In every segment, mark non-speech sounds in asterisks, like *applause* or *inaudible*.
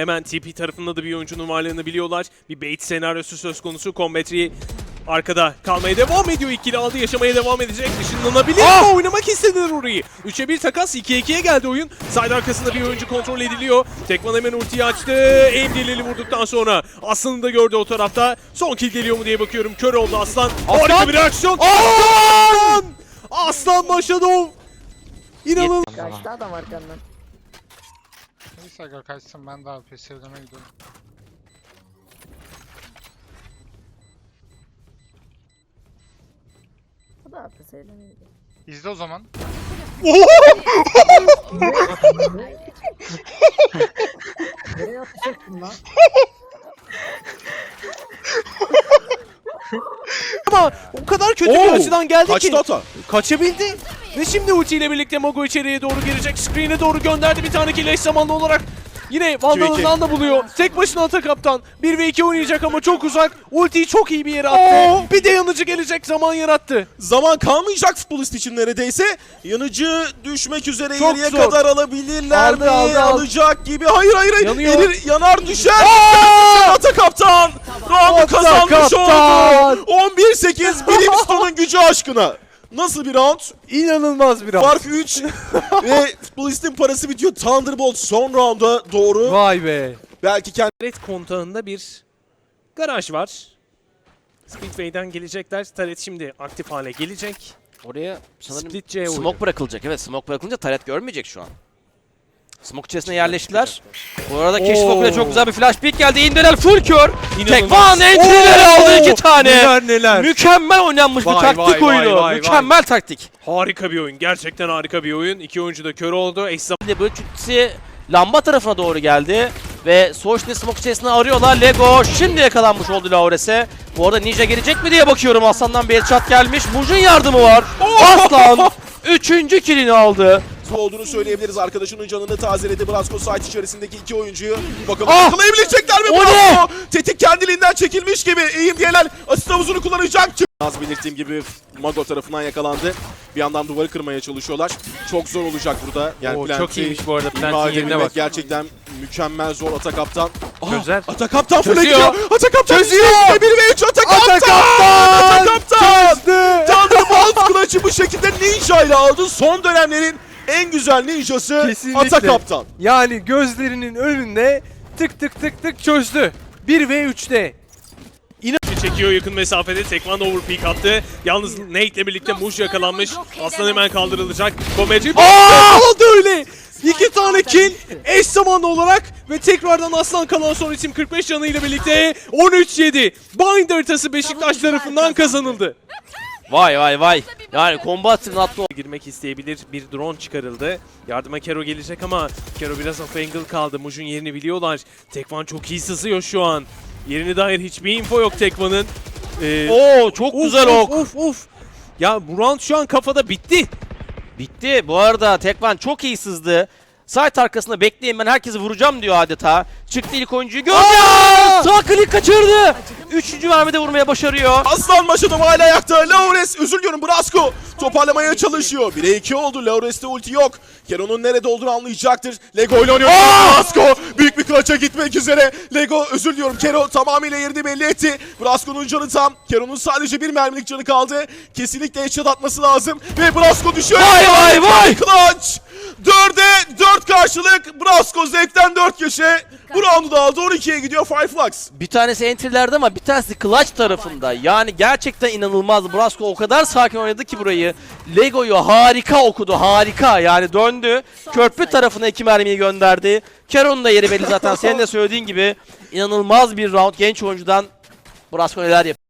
Hemen TP tarafında da bir oyuncunun varlığını biliyorlar. Bir bait senaryosu söz konusu. Combatry arkada kalmaya devam ediyor. İkili aldı yaşamaya devam edecek. Işınlanabilir mi? Oynamak istediler orayı. 3'e 1 takas 2'ye 2'ye geldi oyun. Side arkasında bir oyuncu kontrol ediliyor. Tekman hemen ultiyi açtı. Emdileli vurduktan sonra Aslan'ı da gördü o tarafta. Son kill geliyor mu diye bakıyorum. Kör oldu Aslan. Harika bir reaksiyon. Aslan! Aslan Maşadov. İnanılmaz. Kaçtı adam arkandan. Neyse aga kaçsın ben daha pes evleme gidiyorum. Bu da. İzle o zaman. Nereye atacaksın lan? Ama o kadar kötü bir Oo, açıdan geldi ki. Kaçtı ata. Kaçabildi. Ve şimdi ultiyle birlikte Mago içeriye doğru girecek. Screen'e doğru gönderdi bir tane kill eş zamanlı olarak. Yine Vandal'ından da buluyor. Tek başına ata kaptan. 1 ve 2 oynayacak ama çok uzak. Ultiyi çok iyi bir yere attı. Bir de yanıcı gelecek zaman yarattı. Zaman kalmayacak futbolist için neredeyse. Yanıcı düşmek üzere Çok ileriye zor. kadar alabilirler Aldı, mi? aldı, aldı. Alacak gibi. Hayır hayır hayır. Yanıyor. Erir, yanar düşer. Düşer Ata kaptan. Round'u Ata kazanmış kaptan. oldu. 11-8 Brimstone'un *laughs* gücü aşkına. Nasıl bir round? İnanılmaz bir Fark 3 *laughs* ve futbolistin parası bitiyor. Thunderbolt son rounda doğru. Vay be. Belki kendi Red kontağında bir garaj var. Speedway'den gelecekler. Taret şimdi aktif hale gelecek. Oraya sanırım Split smoke bırakılacak. Evet smoke bırakılınca taret görmeyecek şu an. Smoke içerisine yerleştiler. Bu arada Keşfok'la çok güzel bir flash pick geldi. İndiler full kör. Tekvan entry'leri aldı iki tane. Neler neler. Mükemmel oynanmış bir Vay, taktik vay, oyunu. vay, vay, Mükemmel taktik. Harika bir oyun. Gerçekten harika bir oyun. İki oyuncu da kör oldu. Eş Bir de böyle çütsi lamba tarafına doğru geldi. Ve Soğuş'la smoke içerisinde arıyorlar. Lego şimdi yakalanmış oldu Laures'e. Bu arada Ninja gelecek mi diye bakıyorum. Aslan'dan bir headshot gelmiş. Muj'un yardımı var. Aslan üçüncü killini aldı. Olduğunu söyleyebiliriz. Arkadaşının canını tazeledi. Brasco site içerisindeki iki oyuncuyu. Bakalım Ah! yakalayabilecekler mi? O ne? Brasco tetik kendiliğinden çekilmiş gibi. Eğim diyeler asist havuzunu kullanacak. Az belirttiğim gibi Mago tarafından yakalandı. Bir yandan duvarı kırmaya çalışıyorlar. Çok zor olacak burada. Yani Oo, çok iyiymiş bu arada. Plant'in yerine bak. Gerçekten mükemmel zor Ata Kaptan. Aa, Çözer. Ata Kaptan full Çözüyor. gidiyor. Ata Kaptan Çözüyor. işte 1 ve 3 Ata Kaptan. Ata Kaptan. Ata Kaptan. Thunderbolt Clutch'ı bu şekilde Ninja ile aldı. Son dönemlerin en güzel ninjası Kesinlikle. Ata Kaptan. Yani gözlerinin önünde tık tık tık tık çözdü. 1 ve 3'te. İnan çekiyor yakın mesafede. Tekman overpeak attı. Yalnız Nate ile birlikte Muj yakalanmış. Aslan hemen kaldırılacak. Komeci oldu öyle. İki tane kill eş zamanlı olarak ve tekrardan Aslan kalan son isim 45 canıyla birlikte 13-7. Bind haritası Beşiktaş tarafından kazanıldı. Vay vay vay. Yani combat'ın atlı girmek isteyebilir. Bir drone çıkarıldı. Yardıma Kero gelecek ama Kero biraz off angle kaldı. Muj'un yerini biliyorlar. Tekvan çok iyi sızıyor şu an. Yerine dair hiçbir info yok Tekvan'ın. Ee, Oo çok of, güzel ok. Of of. Ya bu round şu an kafada bitti. Bitti. Bu arada Tekvan çok iyi sızdı. Site arkasında bekleyin ben herkesi vuracağım diyor adeta. Çıktı ilk oyuncuyu gördü. Sağ klik kaçırdı. Üçüncü mermide vurmaya başarıyor. Aslan Maşadov hala ayakta. Laures özür diliyorum Brasco. Toparlamaya çalışıyor. 1'e 2 oldu. Laures'te ulti yok. Kero'nun nerede olduğunu anlayacaktır. Lego ile oynuyor. Brasco büyük bir clutch'a gitmek üzere. Lego özür diliyorum. Kero tamamıyla yerini belli etti. Brasco'nun canı tam. Kero'nun sadece bir mermilik canı kaldı. Kesinlikle headshot atması lazım. Ve Brasco düşüyor. Vay, vay, vay. Clutch. 4'e 4 karşılık. Brasco zevkten 4 köşe. Bu roundu da aldı. 12'ye gidiyor Fireflux. Bir tanesi entry'lerde ama bir tanesi clutch tarafında. Yani gerçekten inanılmaz. Brasco o kadar sakin oynadı ki burayı. Lego'yu harika okudu. Harika. Yani döndü. Köprü tarafına iki mermiyi gönderdi. Keron'un da yeri belli zaten. Senin de söylediğin gibi inanılmaz bir round genç oyuncudan Brasco neler yapıyor.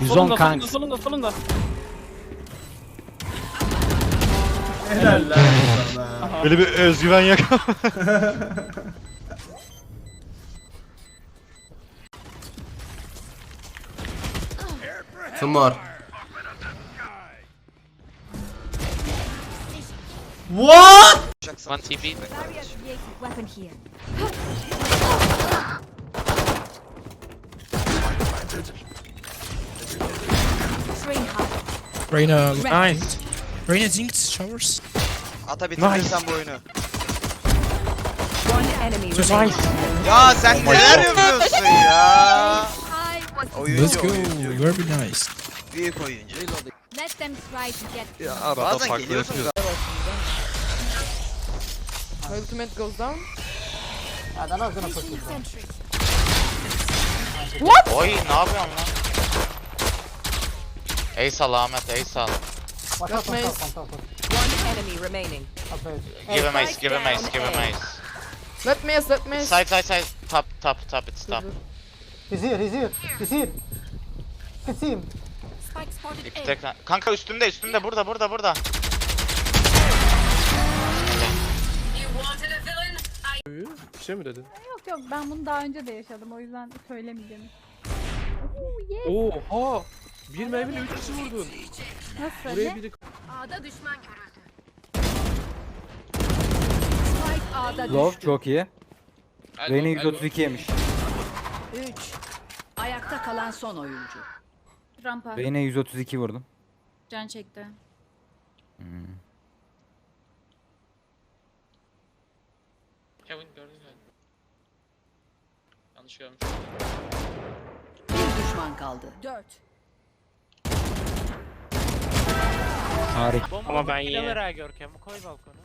110 kanka. Solunda solunda. Helal lan sana. Böyle bir özgüven yok. *laughs* Two more. What? One TP. Weapon here. Reyna Nice. Reyna Jinx showers. Ata bitirirsen bu oyunu. Remaining. Ya sen neler yapıyorsun ya? Oyuncu Let's go. oyuncu. Very nice. Büyük oyuncu. Let them try to get Ya Bazen geliyorsun Ultimate goes down. Oy ne yapıyorsun lan? Ey sal Ahmet ey sal. Watch out, watch out, watch out. One enemy remaining. Give him ace, give him ace, give him ace. Let me let me. Side side side. Top top top it's top. He's here, he's here, he's here. You can see him. Spike spotted A. tek Kanka üstümde üstümde burada burada burada. Bir şey mi dedin? Yok yok ben bunu daha önce de yaşadım o yüzden söylemeyeceğim. Oha! Bir mermiyle 3 kişi vurdun. Nasıl Buraya biri A'da düşman görüldü. Spike A'da düştü. Love çok iyi. Reyna 132 yemiş. 3. Ayakta kalan son oyuncu. Rampa. Reyna 132 vurdum. Can çekti. Kevin gördün mü? Yanlış görmüş. Bir düşman kaldı. 4. Harika. Ama ben iyi. Görkem koy balkona.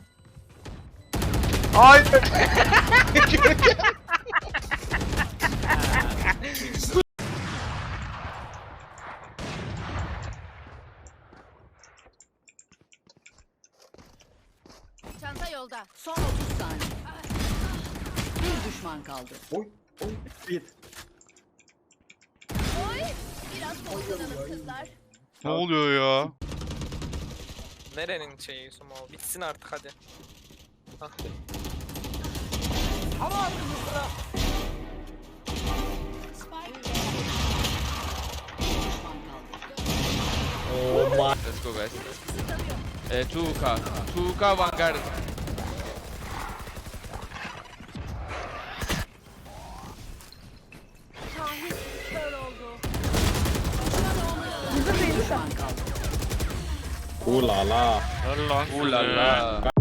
Çanta yolda. Son 30 saniye. Bir düşman kaldı. Oy. Oy. Git. Biraz sollanalım kızlar. ne oluyor ya? Nerenin şeyi Sumo? Bitsin artık hadi. Ah be. Spike Let's go guys. Eh 2K. 2K Vanguard. Ulala. Ulala.